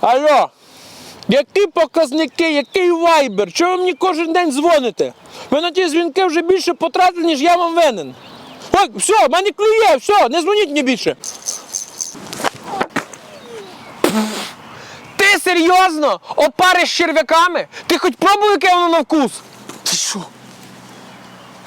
Алло, які показники, який вайбер? Чого ви мені кожен день дзвоните? Ви на ті дзвінки вже більше потратили, ніж я вам винен. Ой, все, мене клює, все, не дзвоніть мені більше. Ти серйозно? Опари з черв'яками? Ти хоч пробував, яке воно на вкус? Ти що?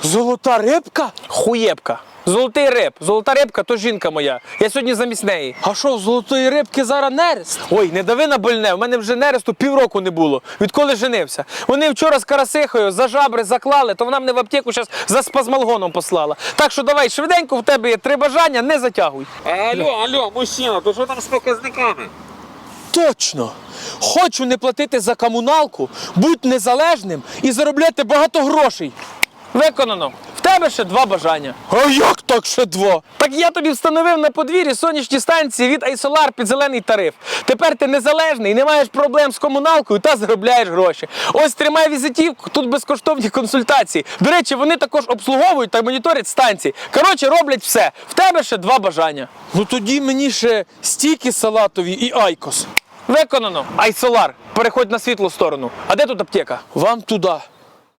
Золота рибка? Хуєбка. Золотий риб. Золота рибка то жінка моя. Я сьогодні замість неї. А що, в золотої рибки зараз нерест? Ой, не дави на больне. У мене вже нересту півроку не було. Відколи женився. Вони вчора з карасихою за жабри заклали, то вона мене в аптеку зараз за спазмалгоном послала. Так що давай, швиденько в тебе є три бажання, не затягуй. Алло, алло, мужчина, то що там з показниками? Точно! Хочу не платити за комуналку, бути незалежним і заробляти багато грошей. Виконано. В тебе ще два бажання. А як так ще два? Так я тобі встановив на подвір'ї сонячні станції від iSolar під зелений тариф. Тепер ти незалежний, не маєш проблем з комуналкою та заробляєш гроші. Ось тримай візитівку, тут безкоштовні консультації. До речі, вони також обслуговують та моніторять станції. Коротше, роблять все. В тебе ще два бажання. Ну тоді мені ще стіки салатові і айкос. Виконано. Айсолар, переходь на світлу сторону. А де тут аптека? Вам туди.